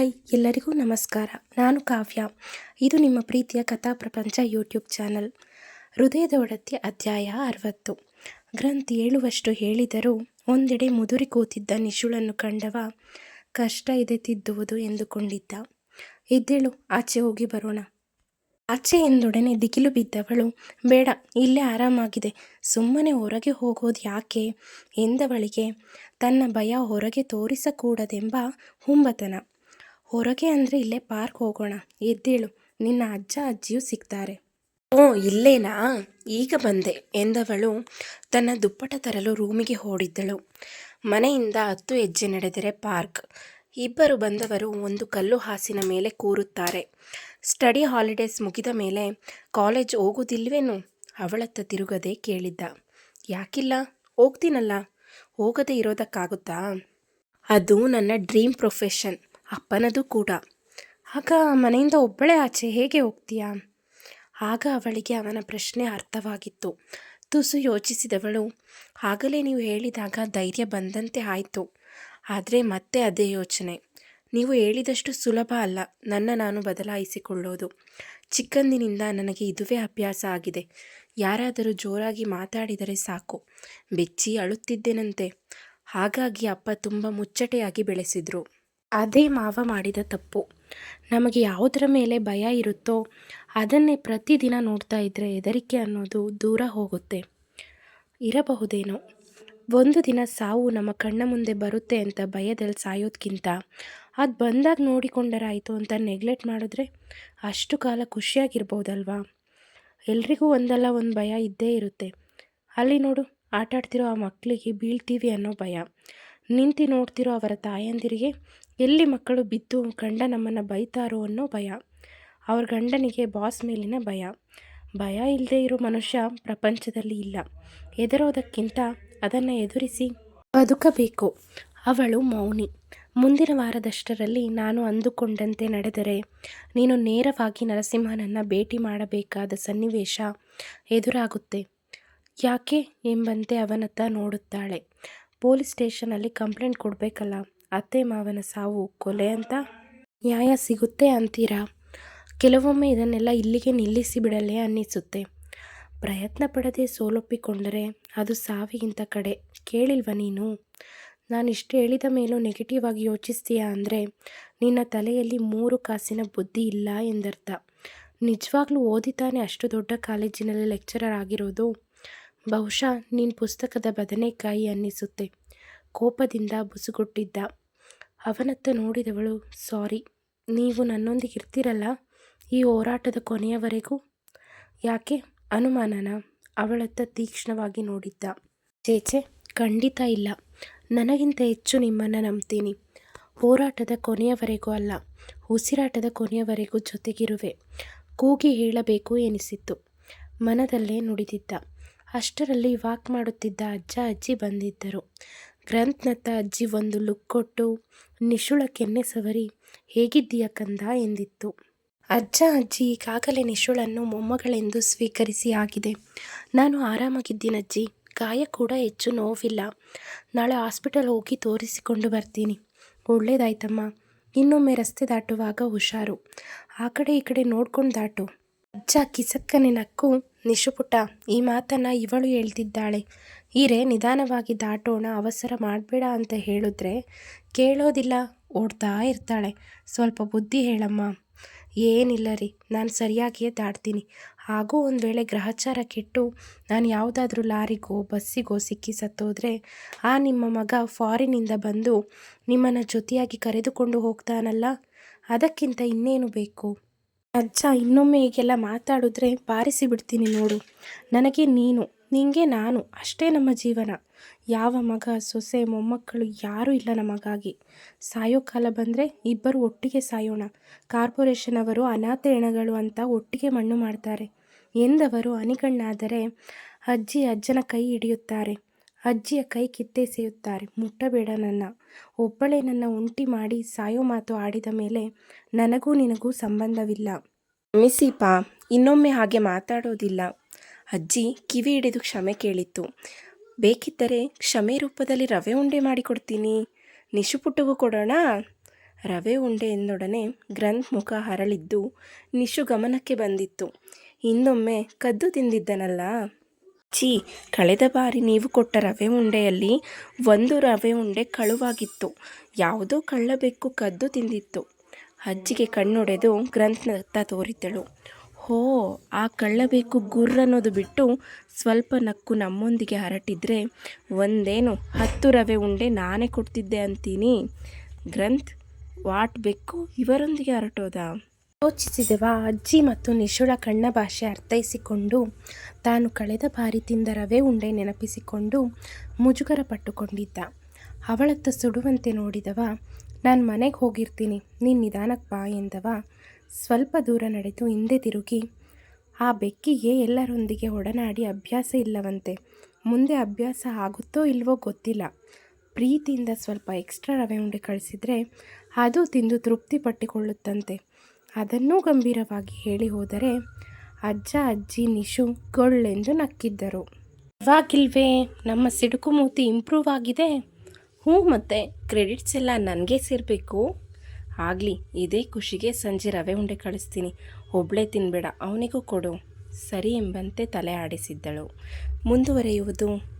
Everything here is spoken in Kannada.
ಹಾಯ್, ಎಲ್ಲರಿಗೂ ನಮಸ್ಕಾರ. ನಾನು ಕಾವ್ಯ. ಇದು ನಿಮ್ಮ ಪ್ರೀತಿಯ ಕಥಾ ಪ್ರಪಂಚ ಯೂಟ್ಯೂಬ್ ಚಾನಲ್. ಹೃದಯದ ಒಡತಿ ಅಧ್ಯಾಯ ಅರವತ್ತು. ಗ್ರಂಥ್ ಹೇಳುವಷ್ಟು ಹೇಳಿದರೂ, ಒಂದೆಡೆ ಮುದುರಿ ಕೂತಿದ್ದ ನಿಶುಳನ್ನು ಕಂಡವ ಕಷ್ಟ ಇದೆ ತಿದ್ದುವುದು ಎಂದುಕೊಂಡಿದ್ದ. ಎದ್ದೇಳು, ಆಚೆ ಹೋಗಿ ಬರೋಣ. ಆಚೆ ಎಂದೊಡನೆ ದಿಗಿಲು ಬಿದ್ದವಳು, ಬೇಡ, ಇಲ್ಲೇ ಆರಾಮಾಗಿದೆ. ಸುಮ್ಮನೆ ಹೊರಗೆ ಹೋಗೋದು ಯಾಕೆ? ಎಂದವಳಿಗೆ, ತನ್ನ ಭಯ ಹೊರಗೆ ತೋರಿಸಕೂಡದೆಂಬ ಹುಂಬತನ. ಹೊರಗೆ ಅಂದರೆ ಇಲ್ಲೇ ಪಾರ್ಕ್ ಹೋಗೋಣ. ಎದ್ದೇಳು. ನಿನ್ನ ಅಜ್ಜ ಅಜ್ಜಿಯೂ ಸಿಗ್ತಾರೆ. ಓ ಇಲ್ಲೇನಾ? ಈಗ ಬಂದೆ ಎಂದವಳು ತನ್ನ ದುಪ್ಪಟ ತರಲು ರೂಮಿಗೆ ಓಡಿದ್ದಳು. ಮನೆಯಿಂದ ಹತ್ತು ಹೆಜ್ಜೆ ನಡೆದರೆ ಪಾರ್ಕ್. ಇಬ್ಬರು ಬಂದವರು ಒಂದು ಕಲ್ಲು ಹಾಸಿನ ಮೇಲೆ ಕೂರುತ್ತಾರೆ. ಸ್ಟಡಿ ಹಾಲಿಡೇಸ್ ಮುಗಿದ ಮೇಲೆ ಕಾಲೇಜ್ ಹೋಗುವುದಿಲ್ವೇನು ಅವಳತ್ತ ತಿರುಗದೆ ಕೇಳಿದ್ದ. ಯಾಕಿಲ್ಲ? ಹೋಗ್ತೀನಲ್ಲ. ಹೋಗದೆ ಇರೋದಕ್ಕಾಗುತ್ತಾ? ಅದು ನನ್ನ ಡ್ರೀಮ್ ಪ್ರೊಫೆಷನ್. ಅಪ್ಪನದು ಕೂಡ. ಆಗ ಮನೆಯಿಂದ ಒಬ್ಬಳೇ ಆಚೆ ಹೇಗೆ ಹೋಗ್ತೀಯಾ? ಆಗ ಅವಳಿಗೆ ಅವನ ಪ್ರಶ್ನೆ ಅರ್ಥವಾಗಿತ್ತು. ತುಸು ಯೋಚಿಸಿದವಳು, ಆಗಲೇ ನೀವು ಹೇಳಿದಾಗ ಧೈರ್ಯ ಬಂದಂತೆ ಆಯಿತು. ಆದರೆ ಮತ್ತೆ ಅದೇ ಯೋಚನೆ. ನೀವು ಹೇಳಿದಷ್ಟು ಸುಲಭ ಅಲ್ಲ. ನನ್ನ ನಾನು ಬದಲಾಯಿಸಿಕೊಳ್ಳೋದು. ಚಿಕ್ಕಂದಿನಿಂದ ನನಗೆ ಇದುವೇ ಅಭ್ಯಾಸ ಆಗಿದೆ. ಯಾರಾದರೂ ಜೋರಾಗಿ ಮಾತಾಡಿದರೆ ಸಾಕು. ಬೆಚ್ಚಿ ಅಳುತ್ತಿದ್ದೇನಂತೆ? ಹಾಗಾಗಿ ಅಪ್ಪ ತುಂಬ ಮುಚ್ಚಟೆಯಾಗಿ ಬೆಳೆಸಿದರು. ಅದೇ ಮಾವ ಮಾಡಿದ ತಪ್ಪು. ನಮಗೆ ಯಾವುದರ ಮೇಲೆ ಭಯ ಇರುತ್ತೋ ಅದನ್ನೇ ಪ್ರತಿದಿನ ನೋಡ್ತಾ ಇದ್ದರೆ ಹೆದರಿಕೆ ಅನ್ನೋದು ದೂರ ಹೋಗುತ್ತೆ. ಇರಬಹುದೇನೋ? ಒಂದು ದಿನ ಸಾವು ನಮ್ಮ ಕಣ್ಣ ಮುಂದೆ ಬರುತ್ತೆ ಅಂತ ಭಯದಲ್ಲಿ ಸಾಯೋದಕ್ಕಿಂತ ಅದು ಬಂದಾಗ ನೋಡಿಕೊಂಡರಾಯಿತು ಅಂತ ನೆಗ್ಲೆಕ್ಟ್ ಮಾಡಿದ್ರೆ ಅಷ್ಟು ಕಾಲ ಖುಷಿಯಾಗಿರ್ಬೋದಲ್ವಾ? ಎಲ್ರಿಗೂ ಒಂದಲ್ಲ ಒಂದು ಭಯ ಇದ್ದೇ ಇರುತ್ತೆ. ಅಲ್ಲಿ ನೋಡು, ಆಟಾಡ್ತಿರೋ ಆ ಮಕ್ಕಳಿಗೆ ಬೀಳ್ತೀವಿ ಅನ್ನೋ ಭಯ. ನಿಂತು ನೋಡ್ತಿರೋ ಅವರ ತಾಯಂದಿರಿಗೆ, ಎಲ್ಲಿ ಮಕ್ಕಳು ಬಿದ್ದು ಗಂಡ ನಮ್ಮನ್ನು ಬೈತಾರೋ ಅನ್ನೋ ಭಯ. ಅವ್ರ ಗಂಡನಿಗೆ ಬಾಸ್ ಮೇಲಿನ ಭಯ. ಭಯ ಇಲ್ಲದೆ ಇರೋ ಮನುಷ್ಯ ಪ್ರಪಂಚದಲ್ಲಿ ಇಲ್ಲ. ಎದುರೋದಕ್ಕಿಂತ ಅದನ್ನು ಎದುರಿಸಿ ಬದುಕಬೇಕು. ಅವಳು ಮೌನಿ. ಮುಂದಿನ ವಾರದಷ್ಟರಲ್ಲಿ ನಾನು ಅಂದುಕೊಂಡಂತೆ ನಡೆದರೆ ನೀನು ನೇರವಾಗಿ ನರಸಿಂಹನನ್ನು ಭೇಟಿ ಮಾಡಬೇಕಾದ ಸನ್ನಿವೇಶ ಎದುರಾಗುತ್ತೆ. ಯಾಕೆ ಎಂಬಂತೆ ಅವನತ್ತ ನೋಡುತ್ತಾಳೆ. ಪೊಲೀಸ್ ಸ್ಟೇಷನಲ್ಲಿ ಕಂಪ್ಲೇಂಟ್ ಕೊಡಬೇಕಲ್ಲ, ಅತ್ತೆ ಮಾವನ ಸಾವು ಕೊಲೆ ಅಂತ? ನ್ಯಾಯ ಸಿಗುತ್ತೆ ಅಂತೀರಾ? ಕೆಲವೊಮ್ಮೆ ಇದನ್ನೆಲ್ಲ ಇಲ್ಲಿಗೆ ನಿಲ್ಲಿಸಿ ಬಿಡಲೇ ಅನ್ನಿಸುತ್ತೆ. ಪ್ರಯತ್ನ ಪಡದೆ ಸೋಲೊಪ್ಪಿಕೊಂಡರೆ ಅದು ಸಾವಿಗಿಂತ ಕಡೆ. ಕೇಳಿಲ್ವ ನೀನು? ನಾನು ಇಷ್ಟು ಹೇಳಿದ ಮೇಲೂ ನೆಗೆಟಿವ್ ಆಗಿ ಯೋಚಿಸ್ತೀಯಾ ಅಂದರೆ, ನಿನ್ನ ತಲೆಯಲ್ಲಿ ಮೂರು ಕಾಸಿನ ಬುದ್ಧಿ ಇಲ್ಲ ಎಂದರ್ಥ. ನಿಜವಾಗ್ಲೂ ಓದಿತಾನೆ ಅಷ್ಟು ದೊಡ್ಡ ಕಾಲೇಜಿನಲ್ಲಿ ಲೆಕ್ಚರರ್ ಆಗಿರೋದು? ಬಹುಶಃ ನೀನು ಪುಸ್ತಕದ ಬದನೆಕಾಯಿ ಅನ್ನಿಸುತ್ತೆ. ಕೋಪದಿಂದ ಬುಸುಗುಟ್ಟಿದ್ದ. ಅವನತ್ತ ನೋಡಿದವಳು, ಸಾರಿ, ನೀವು ನನ್ನೊಂದಿಗೆ ಇರ್ತಿರಲ್ಲ ಈ ಹೋರಾಟದ ಕೊನೆಯವರೆಗೂ? ಯಾಕೆ? ಅನುಮಾನನ. ಅವಳತ್ತ ತೀಕ್ಷ್ಣವಾಗಿ ನೋಡಿದ್ದ. ಚೇಚೆ, ಖಂಡಿತ ಇಲ್ಲ. ನನಗಿಂತ ಹೆಚ್ಚು ನಿಮ್ಮನ್ನು ನಂಬ್ತೀನಿ. ಹೋರಾಟದ ಕೊನೆಯವರೆಗೂ ಅಲ್ಲ, ಉಸಿರಾಟದ ಕೊನೆಯವರೆಗೂ ಜೊತೆಗಿರುವೆ, ಕೂಗಿ ಹೇಳಬೇಕು ಎನಿಸಿತ್ತು. ಮನದಲ್ಲೇ ನುಡಿದಿದ್ದ. ಅಷ್ಟರಲ್ಲಿ ವಾಕ್ ಮಾಡುತ್ತಿದ್ದ ಅಜ್ಜ ಅಜ್ಜಿ ಬಂದಿದ್ದರು. ಗ್ರಂಥ್ನತ್ತ ಅಜ್ಜಿ ಒಂದು ಲುಕ್ ಕೊಟ್ಟು, ನಿಶುಳ ಕೆನ್ನೆ ಸವರಿ, ಹೇಗಿದ್ದೀಯ ಕಂದ? ಎಂದಿತ್ತು. ಅಜ್ಜ ಅಜ್ಜಿ ಈಗಾಗಲೇ ನಿಶುಳನ್ನು ಮೊಮ್ಮಗಳೆಂದು ಸ್ವೀಕರಿಸಿ ಆಗಿದೆ. ನಾನು ಆರಾಮಾಗಿದ್ದೀನಜ್ಜಿ ಗಾಯ ಕೂಡ ಹೆಚ್ಚು ನೋವಿಲ್ಲ. ನಾಳೆ ಹಾಸ್ಪಿಟಲ್ ಹೋಗಿ ತೋರಿಸಿಕೊಂಡು ಬರ್ತೀನಿ. ಒಳ್ಳೇದಾಯ್ತಮ್ಮ. ಇನ್ನೊಮ್ಮೆ ರಸ್ತೆ ದಾಟುವಾಗ ಹುಷಾರು. ಆ ಕಡೆ ಈ ಕಡೆ ನೋಡ್ಕೊಂಡು ದಾಟು. ಅಜ್ಜ ಕಿಸಕ್ಕನೆ ನಕ್ಕು ನಿಶುಪುಟ ಈ ಮಾತನ್ನು ಇವಳು ಹೇಳ್ತಿದ್ದಾಳೆ. ಹೀರೆ, ನಿಧಾನವಾಗಿ ದಾಟೋಣ, ಅವಸರ ಮಾಡಬೇಡ ಅಂತ ಹೇಳಿದ್ರೆ ಕೇಳೋದಿಲ್ಲ, ಓಡ್ತಾ ಇರ್ತಾಳೆ. ಸ್ವಲ್ಪ ಬುದ್ಧಿ ಹೇಳಮ್ಮ. ಏನಿಲ್ಲ ರೀ, ನಾನು ಸರಿಯಾಗಿಯೇ ದಾಟ್ತೀನಿ. ಹಾಗೂ ಒಂದು ವೇಳೆ ಗ್ರಹಚಾರ ಕೆಟ್ಟು ನಾನು ಯಾವುದಾದ್ರೂ ಲಾರಿಗೋ, ಬಸ್ಸಿಗೋ ಸಿಕ್ಕಿ ಸತ್ತೋದ್ರೆ ಆ ನಿಮ್ಮ ಮಗ ಫಾರಿನಿಂದ ಬಂದು ನಿಮ್ಮನ್ನು ಜೊತೆಯಾಗಿ ಕರೆದುಕೊಂಡು ಹೋಗ್ತಾನಲ್ಲ? ಅದಕ್ಕಿಂತ ಇನ್ನೇನು ಬೇಕು? ಅಜ್ಜ, ಇನ್ನೊಮ್ಮೆ ಹೀಗೆಲ್ಲ ಮಾತಾಡಿದ್ರೆ ಬಾರಿಸಿ ಬಿಡ್ತೀನಿ ನೋಡು. ನನಗೆ ನೀನು, ನಿಂಗೆ ನಾನು, ಅಷ್ಟೇ ನಮ್ಮ ಜೀವನ. ಯಾವ ಮಗ, ಸೊಸೆ, ಮೊಮ್ಮಕ್ಕಳು ಯಾರೂ ಇಲ್ಲ ನಮಗಾಗಿ. ಸಾಯೋ ಕಾಲ ಬಂದರೆ ಇಬ್ಬರು ಒಟ್ಟಿಗೆ ಸಾಯೋಣ. ಕಾರ್ಪೊರೇಷನ್ ಅವರು ಅನಾಥ ಹೆಣಗಳು ಅಂತ ಒಟ್ಟಿಗೆ ಮಣ್ಣು ಮಾಡ್ತಾರೆ. ಎಂದವರು ಅನಿಗಣ್ಣಾದರೆ ಅಜ್ಜಿ ಅಜ್ಜನ ಕೈ ಹಿಡಿಯುತ್ತಾರೆ. ಅಜ್ಜಿಯ ಕೈ ಕಿತ್ತೆಸೆಯುತ್ತಾರೆ ಮುಟ್ಟಬೇಡ ನನ್ನ. ಒಬ್ಬಳೇ ನನ್ನ ಉಂಟಿ ಮಾಡಿ ಸಾಯೋ ಮಾತು ಆಡಿದ ಮೇಲೆ ನನಗೂ ನಿನಗೂ ಸಂಬಂಧವಿಲ್ಲ. ಮಿಸಿಪ ಇನ್ನೊಮ್ಮೆ ಹಾಗೆ ಮಾತಾಡೋದಿಲ್ಲ. ಅಜ್ಜಿ ಕಿವಿ ಹಿಡಿದು ಕ್ಷಮೆ ಕೇಳಿತ್ತು. ಬೇಕಿದ್ದರೆ ಕ್ಷಮೆ ರೂಪದಲ್ಲಿ ರವೆ ಉಂಡೆ ಮಾಡಿಕೊಡ್ತೀನಿ. ನಿಶುಪುಟ್ಟಗೂ ಕೊಡೋಣ? ರವೆ ಉಂಡೆ ಎಂದೊಡನೆ ಗ್ರಂಥ್ ಮುಖ ಹರಳಿದ್ದು ನಿಶು ಗಮನಕ್ಕೆ ಬಂದಿತ್ತು. ಇನ್ನೊಮ್ಮೆ ಕದ್ದು ತಿಂದಿದ್ದನಲ್ಲ? ಛೀ, ಕಳೆದ ಬಾರಿ ನೀವು ಕೊಟ್ಟ ರವೆ ಉಂಡೆಯಲ್ಲಿ ಒಂದು ರವೆ ಉಂಡೆ ಕಳುವಾಗಿತ್ತು. ಯಾವುದೋ ಕಳ್ಳಬೆಕ್ಕು ಕದ್ದು ತಿಂದಿತ್ತು. ಅಜ್ಜಿಗೆ ಕಣ್ಣೊಡೆದು ಗ್ರಂಥ್ನತ್ತ ತೋರಿದ್ದಳು. ಹೋ, ಆ ಕಳ್ಳಬೇಕು ಗುರ್ರನ್ನೋದು ಬಿಟ್ಟು ಸ್ವಲ್ಪ ನಕ್ಕು ನಮ್ಮೊಂದಿಗೆ ಹರಟಿದ್ರೆ ಒಂದೇನು ಹತ್ತು ರವೆ ಉಂಡೆ ನಾನೇ ಕೊಡ್ತಿದ್ದೆ ಅಂತೀನಿ. ಗ್ರಂಥ್, ವಾಟ್ ಬೆಕ್ಕು ಇವರೊಂದಿಗೆ ಹರಟೋದಾ? ಯೋಚಿಸಿದೆವ ಅಜ್ಜಿ ಮತ್ತು ನಿಶುಳ ಕಣ್ಣ ಭಾಷೆ ಅರ್ಥೈಸಿಕೊಂಡು, ತಾನು ಕಳೆದ ಬಾರಿ ತಿಂದ ರವೆ ಉಂಡೆ ನೆನಪಿಸಿಕೊಂಡು ಮುಜುಗರ ಪಟ್ಟುಕೊಂಡಿದ್ದ. ಅವಳತ್ತ ಸುಡುವಂತೆ ನೋಡಿದವ, ನಾನು ಮನೆಗೆ ಹೋಗಿರ್ತೀನಿ, ನೀನು ನಿಧಾನಕ್ಕೆ ಬಾ ಎಂದವ, ಸ್ವಲ್ಪ ದೂರ ನಡೆದು ಹಿಂದೆ ತಿರುಗಿ, ಆ ಬೆಕ್ಕಿಗೆ ಎಲ್ಲರೊಂದಿಗೆ ಒಡನಾಡಿ ಅಭ್ಯಾಸ ಇಲ್ಲವಂತೆ, ಮುಂದೆ ಅಭ್ಯಾಸ ಆಗುತ್ತೋ ಇಲ್ವೋ ಗೊತ್ತಿಲ್ಲ. ಪ್ರೀತಿಯಿಂದ ಸ್ವಲ್ಪ ಎಕ್ಸ್ಟ್ರಾ ರವೆ ಉಂಡೆ ಕಳಿಸಿದರೆ, ಅದು ತಿಂದು ತೃಪ್ತಿ ಪಟ್ಟಿಕೊಳ್ಳುತ್ತಂತೆ. ಅದನ್ನೂ ಗಂಭೀರವಾಗಿ ಹೇಳಿ ಹೋದರೆ ಅಜ್ಜ ಅಜ್ಜಿ ನಿಶು ಗೊಳ್ಳೆಂದು ನಕ್ಕಿದ್ದರು. ಇವಾಗಿಲ್ವೇ, ನಮ್ಮ ಸಿಡುಕು ಮೂತಿ ಇಂಪ್ರೂವ್ ಆಗಿದೆ. ಹ್ಞೂ ಮತ್ತೆ ಕ್ರೆಡಿಟ್ಸ್ ಎಲ್ಲ ನನಗೆ ಸೇರಬೇಕು. ಆಗಲಿ, ಇದೇ ಖುಷಿಗೆ ಸಂಜೆ ರವೆ ಉಂಡೆ ಕಳಿಸ್ತೀನಿ. ಒಬ್ಬಳೇ ತಿನ್ಬೇಡ, ಅವನಿಗೂ ಕೊಡು. ಸರಿ ಎಂಬಂತೆ ತಲೆ ಆಡಿಸಿದ್ದಳು. ಮುಂದುವರೆಯುವುದು